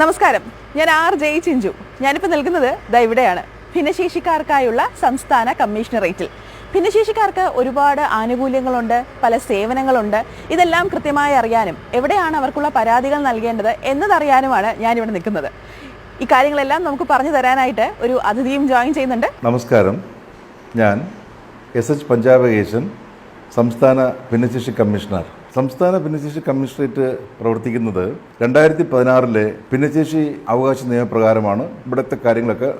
നമസ്കാരം. ഞാൻ ആർ ജയ് ചിഞ്ചു. ഞാനിപ്പോൾ നിൽക്കുന്നത് ദാ ഇവിടെയാണ്. ഭിന്നശേഷിക്കാർക്കായുള്ള സംസ്ഥാന കമ്മീഷണറേറ്റിൽ ഭിന്നശേഷിക്കാർക്ക് ഒരുപാട് ആനുകൂല്യങ്ങളുണ്ട് പല സേവനങ്ങളുണ്ട്. ഇതെല്ലാം കൃത്യമായി അറിയാനും എവിടെയാണ് അവർക്കുള്ള പരാതികൾ നൽകേണ്ടത് എന്നതറിയാനുമാണ് ഞാനിവിടെ നിൽക്കുന്നത്. ഈ കാര്യങ്ങളെല്ലാം നമുക്ക് പറഞ്ഞു തരാനായിട്ട് ഒരു അതിഥിയും ജോയിൻ ചെയ്യുന്നുണ്ട്. നമസ്കാരം. ഞാൻ എസ് എച്ച് പഞ്ചാബകേശൻ സംസ്ഥാന ഭിന്നശേഷി കമ്മീഷണർ. സംസ്ഥാന ഭിന്നശേഷി കമ്മീഷണറേറ്റ് പ്രവർത്തിക്കുന്നത് രണ്ടായിരത്തി പതിനാറിലെ ഭിന്നശേഷി അവകാശ നിയമപ്രകാരമാണ് ഇവിടുത്തെ കാര്യങ്ങളൊക്കെ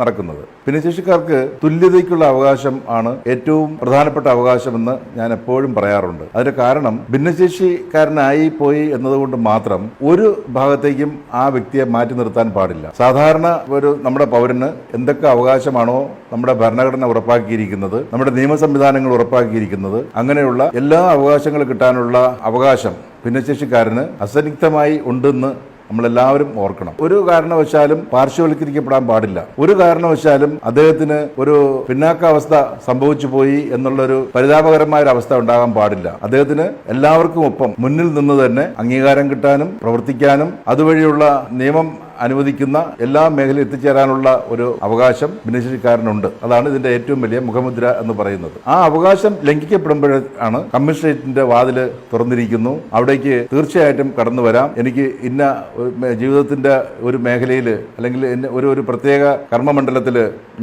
നടക്കുന്നത്. ഭിന്നശേഷിക്കാർക്ക് തുല്യതയ്ക്കുള്ള അവകാശം ആണ് ഏറ്റവും പ്രധാനപ്പെട്ട അവകാശമെന്ന് ഞാൻ എപ്പോഴും പറയാറുണ്ട്. അതിന്റെ കാരണം ഭിന്നശേഷിക്കാരനായി പോയി എന്നതുകൊണ്ട് മാത്രം ഒരു ഭാഗത്തേക്കും ആ വ്യക്തിയെ മാറ്റി നിർത്താൻ പാടില്ല. സാധാരണ ഒരു നമ്മുടെ പൗരന് എന്തൊക്കെ അവകാശമാണോ നമ്മുടെ ഭരണഘടന ഉറപ്പാക്കിയിരിക്കുന്നത് നമ്മുടെ നിയമ സംവിധാനങ്ങൾ ഉറപ്പാക്കിയിരിക്കുന്നത് അങ്ങനെയുള്ള എല്ലാ അവകാശങ്ങളും കിട്ടാനുള്ള അവകാശം ഭിന്നശേഷിക്കാരന് അസന്നിഗ്ധമായി ഉണ്ടെന്ന് നമ്മളെല്ലാവരും ഓർക്കണം. ഒരു കാരണവശാലും പാർശ്വവൽക്കരിക്കപ്പെടാൻ പാടില്ല. ഒരു കാരണവശാലും അദ്ദേഹത്തിന് ഒരു പിന്നാക്കാവസ്ഥ സംഭവിച്ചു പോയി എന്നുള്ളൊരു പരിതാപകരമായ ഒരു അവസ്ഥ ഉണ്ടാകാൻ പാടില്ല. അദ്ദേഹത്തിന് എല്ലാവർക്കും ഒപ്പം മുന്നിൽ നിന്ന് തന്നെ അംഗീകാരം കിട്ടാനും പ്രവർത്തിക്കാനും അതുവഴിയുള്ള നിയമം അനുവദിക്കുന്ന എല്ലാ മേഖലയിൽ എത്തിച്ചേരാനുള്ള ഒരു അവകാശം ഭിന്നശേഷിക്കാരനുണ്ട്. അതാണ് ഇതിന്റെ ഏറ്റവും വലിയ മുഖമുദ്ര എന്ന് പറയുന്നത്. ആ അവകാശം ലംഘിക്കപ്പെടുമ്പോഴാണ് കമ്മീഷണറേറ്റിന്റെ വാതിൽ തുറന്നിരിക്കുന്നു. അവിടേക്ക് തീർച്ചയായിട്ടും കടന്നു വരാം. എനിക്ക് ഇന്ന ജീവിതത്തിന്റെ ഒരു മേഖലയിൽ അല്ലെങ്കിൽ ഒരു ഒരു പ്രത്യേക കർമ്മമണ്ഡലത്തിൽ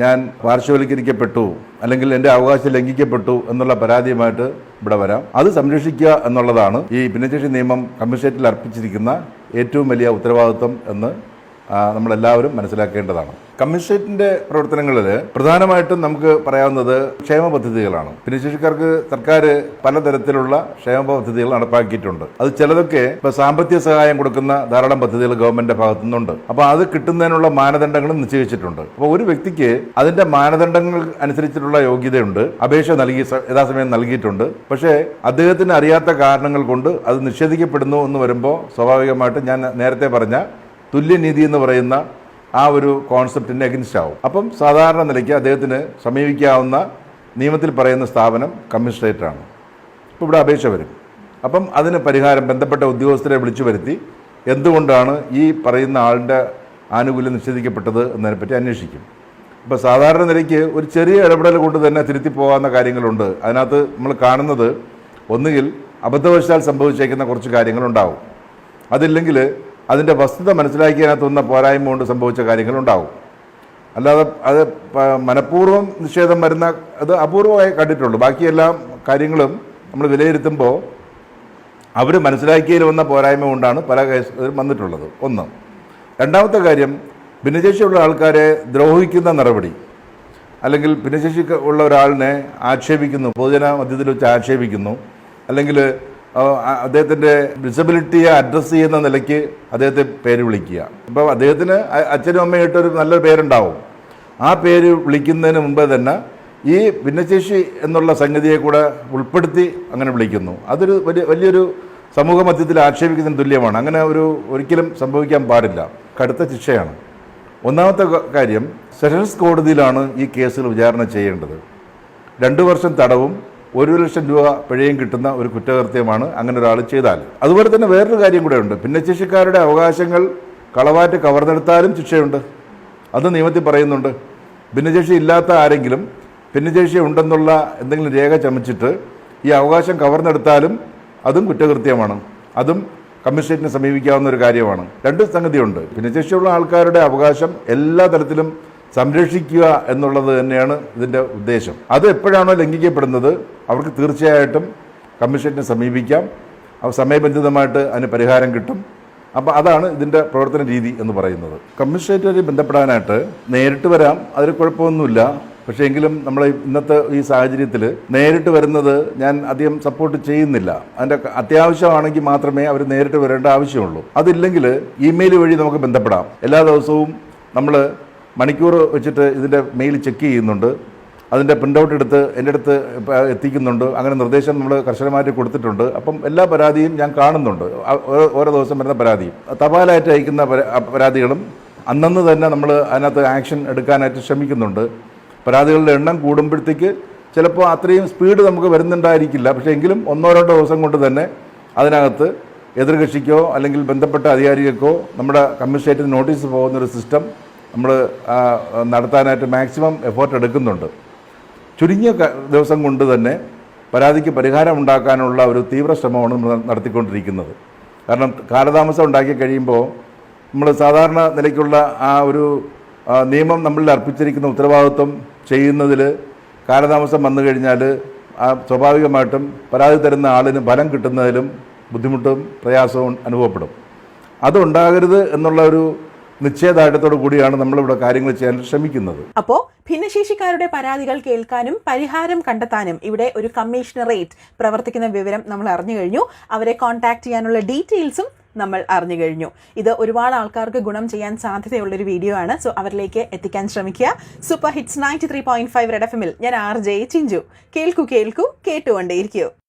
ഞാൻ പാർശ്വവൽക്കരിക്കപ്പെട്ടു അല്ലെങ്കിൽ എന്റെ അവകാശം ലംഘിക്കപ്പെട്ടു എന്നുള്ള പരാതിയുമായിട്ട് ഇവിടെ വരാം. അത് സംരക്ഷിക്കുക എന്നുള്ളതാണ് ഈ ഭിന്നശേഷി നിയമം കമ്മീഷണേറ്റിൽ അർപ്പിച്ചിരിക്കുന്ന ഏറ്റവും വലിയ ഉത്തരവാദിത്വം എന്ന് നമ്മളെല്ലാവരും മനസ്സിലാക്കേണ്ടതാണ്. കമ്മ്യൂണിസ്റ്റേറ്റിന്റെ പ്രവർത്തനങ്ങളിൽ പ്രധാനമായിട്ടും നമുക്ക് പറയാവുന്നത് ക്ഷേമ പദ്ധതികളാണ്. ഭിന്നശേഷിക്കാർക്ക് സർക്കാർ പലതരത്തിലുള്ള ക്ഷേമ പദ്ധതികൾ നടപ്പാക്കിയിട്ടുണ്ട്. അത് ചിലതൊക്കെ ഇപ്പൊ സാമ്പത്തിക സഹായം കൊടുക്കുന്ന ധാരാളം പദ്ധതികൾ ഗവൺമെന്റിന്റെ ഭാഗത്തു നിന്നുണ്ട് അപ്പോൾ അത് കിട്ടുന്നതിനുള്ള മാനദണ്ഡങ്ങളും നിശ്ചയിച്ചിട്ടുണ്ട്. അപ്പോൾ ഒരു വ്യക്തിക്ക് അതിന്റെ മാനദണ്ഡങ്ങൾ അനുസരിച്ചിട്ടുള്ള യോഗ്യതയുണ്ട്. അപേക്ഷ നൽകി യഥാസമയം നൽകിയിട്ടുണ്ട്. പക്ഷേ അദ്ദേഹത്തിന് അറിയാത്ത കാരണങ്ങൾ കൊണ്ട് അത് നിഷേധിക്കപ്പെടുന്നു എന്ന് വരുമ്പോൾ സ്വാഭാവികമായിട്ടും ഞാൻ നേരത്തെ പറഞ്ഞ തുല്യനീതി എന്ന് പറയുന്ന ആ ഒരു കോൺസെപ്റ്റിന്റെ അഗൻസ്റ്റ് ആവും. അപ്പം സാധാരണ നിലയ്ക്ക് അദ്ദേഹത്തിന് സമീപിക്കാവുന്ന നിയമത്തിൽ പറയുന്ന സ്ഥാപനം കമ്മിനിസ്ട്രേറ്ററാണ് ഇപ്പോൾ ഇവിടെ അപേക്ഷ വരും. അപ്പം അതിന് പരിഹാരം ബന്ധപ്പെട്ട ഉദ്യോഗസ്ഥരെ വിളിച്ചു വരുത്തി എന്തുകൊണ്ടാണ് ഈ പറയുന്ന ആളുടെ ആനുകൂല്യം നിഷേധിക്കപ്പെട്ടത് എന്നതിനെപ്പറ്റി അന്വേഷിക്കും. ഇപ്പോൾ സാധാരണ നിലയ്ക്ക് ഒരു ചെറിയ ഇടപെടൽ കൊണ്ട് തന്നെ തിരുത്തി പോകാവുന്ന കാര്യങ്ങളുണ്ട്. അതിനകത്ത് നമ്മൾ കാണുന്നത് ഒന്നുകിൽ അബദ്ധവശാൽ സംഭവിച്ചേക്കുന്ന കുറച്ച് കാര്യങ്ങളുണ്ടാവും. അതില്ലെങ്കിൽ അതിന്റെ വസ്തുത മനസ്സിലാക്കിയതിനകത്ത് വന്ന പോരായ്മ കൊണ്ട് സംഭവിച്ച കാര്യങ്ങളുണ്ടാവും. അല്ലാതെ അത് മനഃപൂർവം നിഷേധം വരുന്ന അത് അപൂർവമായി കണ്ടിട്ടുള്ളൂ. ബാക്കിയെല്ലാം കാര്യങ്ങളും നമ്മൾ വിലയിരുത്തുമ്പോൾ അവർ മനസ്സിലാക്കിയതിൽ വന്ന പോരായ്മ കൊണ്ടാണ് പല കേസുകളും വന്നിട്ടുള്ളത്. ഒന്ന്. രണ്ടാമത്തെ കാര്യം ഭിന്നശേഷിയുള്ള ആൾക്കാരെ ദ്രോഹിക്കുന്ന നടപടി. അല്ലെങ്കിൽ ഭിന്നശേഷി ഉള്ള ഒരാളിനെ ആക്ഷേപിക്കുന്നു പൊതുജന മധ്യത്തിൽ വെച്ച് ആക്ഷേപിക്കുന്നു. അല്ലെങ്കിൽ അദ്ദേഹത്തിന്റെ ഡിസബിലിറ്റിയെ അഡ്രസ്സ് ചെയ്യുന്ന നിലയ്ക്ക് അദ്ദേഹത്തെ പേര് വിളിക്കുക. അപ്പോൾ അദ്ദേഹത്തിന് അച്ഛനും അമ്മയായിട്ടൊരു നല്ല പേരുണ്ടാവും. ആ പേര് വിളിക്കുന്നതിന് മുമ്പേ തന്നെ ഈ ഭിന്നശേഷി എന്നുള്ള സംഗതിയെ കൂടെ ഉൾപ്പെടുത്തി അങ്ങനെ വിളിക്കുന്നു. അതൊരു വലിയ വലിയൊരു സമൂഹ മധ്യത്തിൽ ആക്ഷേപിക്കുന്നതിന് തുല്യമാണ്. അങ്ങനെ ഒരു ഒരിക്കലും സംഭവിക്കാൻ പാടില്ല. കടുത്ത ശിക്ഷയാണ്. ഒന്നാമത്തെ കാര്യം സെഷൻസ് കോടതിയിലാണ് ഈ കേസുകൾ വിചാരണ ചെയ്യേണ്ടത്. രണ്ടു വർഷം തടവും ഒരു ലക്ഷം രൂപ പിഴയും കിട്ടുന്ന ഒരു കുറ്റകൃത്യമാണ് അങ്ങനെ ഒരാൾ ചെയ്താൽ. അതുപോലെ തന്നെ വേറൊരു കാര്യം കൂടെ ഉണ്ട് ഭിന്നശേഷിക്കാരുടെ അവകാശങ്ങൾ കളവാറ്റ് കവർന്നെടുത്താലും ശിക്ഷയുണ്ട്. അത് നിയമത്തിൽ പറയുന്നുണ്ട്. ഭിന്നശേഷി ഇല്ലാത്ത ആരെങ്കിലും ഭിന്നശേഷി ഉണ്ടെന്നുള്ള എന്തെങ്കിലും രേഖ ചമച്ചിട്ട് ഈ അവകാശം കവർന്നെടുത്താലും അതും കുറ്റകൃത്യമാണ്. അതും കമ്മീഷനേറ്റിനെ സമീപിക്കാവുന്ന ഒരു കാര്യമാണ്. രണ്ട് സംഗതിയുണ്ട്. ഭിന്നശേഷിയുള്ള ആൾക്കാരുടെ അവകാശം എല്ലാ തരത്തിലും സംരക്ഷിക്കുക എന്നുള്ളത് തന്നെയാണ് ഇതിന്റെ ഉദ്ദേശം. അത് എപ്പോഴാണോ ലംഘിക്കപ്പെടുന്നത് അവർക്ക് തീർച്ചയായിട്ടും കമ്മീഷനെ സമീപിക്കാം. സമയബന്ധിതമായിട്ട് അതിന് പരിഹാരം കിട്ടും. അപ്പോൾ അതാണ് ഇതിന്റെ പ്രവർത്തന രീതി എന്ന് പറയുന്നത്. കമ്മീഷനേറ്റുമായി ബന്ധപ്പെടാനായിട്ട് നേരിട്ട് വരാം അതിൽ കുഴപ്പമൊന്നുമില്ല. പക്ഷേ എങ്കിലും നമ്മൾ ഇന്നത്തെ ഈ സാഹചര്യത്തിൽ നേരിട്ട് വരുന്നത് ഞാൻ അധികം സപ്പോർട്ട് ചെയ്യുന്നില്ല. അതിന്റെ അത്യാവശ്യമാണെങ്കിൽ മാത്രമേ അവർ നേരിട്ട് വരേണ്ട ആവശ്യമുള്ളൂ. അതില്ലെങ്കിൽ ഇമെയിൽ വഴി നമുക്ക് ബന്ധപ്പെടാം. എല്ലാ ദിവസവും നമ്മൾ മണിക്കൂർ വെച്ചിട്ട് ഇതിന്റെ മെയിൽ ചെക്ക് ചെയ്യുന്നുണ്ട്. അതിന്റെ പ്രിന്റ് ഔട്ട് എടുത്ത് എന്റെ അടുത്ത് എത്തിക്കുന്നുണ്ട്. അങ്ങനെ നിർദ്ദേശം നമ്മൾ കർശനമായിട്ട് കൊടുത്തിട്ടുണ്ട്. അപ്പം എല്ലാ പരാതിയും ഞാൻ കാണുന്നുണ്ട്. ഓരോ ദിവസം വരുന്ന പരാതിയും. തപാലായിട്ട് അയക്കുന്ന പരാതികളും അന്നന്ന് തന്നെ നമ്മൾ അതിനകത്ത് ആക്ഷൻ എടുക്കാനായിട്ട് ശ്രമിക്കുന്നുണ്ട്. പരാതികളുടെ എണ്ണം കൂടുമ്പോഴത്തേക്ക് ചിലപ്പോൾ അത്രയും സ്പീഡ് നമുക്ക് വരുന്നുണ്ടായിരിക്കില്ല. പക്ഷേ എങ്കിലും ഒന്നോ രണ്ടോ ദിവസം കൊണ്ട് തന്നെ അതിനകത്ത് എതിർകക്ഷിക്കോ അല്ലെങ്കിൽ ബന്ധപ്പെട്ട അധികാരികൾക്കോ നമ്മുടെ കമ്മീഷണറേറ്റിന് നോട്ടീസ് പോകുന്നൊരു സിസ്റ്റം നമ്മൾ നടത്താനായിട്ട് മാക്സിമം എഫേർട്ട് എടുക്കുന്നുണ്ട്. ചുരുങ്ങിയ ദിവസം കൊണ്ട് തന്നെ പരാതിക്ക് പരിഹാരം ഉണ്ടാക്കാനുള്ള ഒരു തീവ്ര ശ്രമമാണ് നമ്മൾ നടത്തിക്കൊണ്ടിരിക്കുന്നത്. കാരണം കാലതാമസം ഉണ്ടാക്കി കഴിയുമ്പോൾ നമ്മൾ സാധാരണ നിലയ്ക്കുള്ള ആ ഒരു നിയമം നമ്മളിൽ അർപ്പിച്ചിരിക്കുന്ന ഉത്തരവാദിത്വം ചെയ്യുന്നതിൽ കാലതാമസം വന്നു കഴിഞ്ഞാൽ ആ സ്വാഭാവികമായിട്ടും പരാതി തരുന്ന ആളിന് ഫലം കിട്ടുന്നതിലും ബുദ്ധിമുട്ടും പ്രയാസവും അനുഭവപ്പെടും. അതുണ്ടാകരുത് എന്നുള്ള ഒരു നിശ്ചയദാർഢ്യത്തോടു കൂടിയാണ് നമ്മളിവിടെ കാര്യങ്ങൾ ചെയ്യാൻ ശ്രമിക്കുന്നത്. അപ്പോൾ ഭിന്നശേഷിക്കാരുടെ പരാതികൾ കേൾക്കാനും പരിഹാരം കണ്ടെത്താനും ഇവിടെ ഒരു കമ്മീഷണറേറ്റ് പ്രവർത്തിക്കുന്ന വിവരം നമ്മൾ അറിഞ്ഞു കഴിഞ്ഞു. അവരെ കോൺടാക്ട് ചെയ്യാനുള്ള ഡീറ്റെയിൽസും നമ്മൾ അറിഞ്ഞു കഴിഞ്ഞു. ഇത് ഒരുപാട് ആൾക്കാർക്ക് ഗുണം ചെയ്യാൻ സാധ്യതയുള്ളൊരു വീഡിയോ ആണ്. സോ അവരിലേക്ക് എത്തിക്കാൻ ശ്രമിക്കുക. Super hits ninety three point five red F എമ്മിൽ ഞാൻ ആർ ജെ ചിഞ്ചു. കേൾക്കൂ കേൾക്കൂ കേട്ടുകൊണ്ടേയിരിക്കൂ.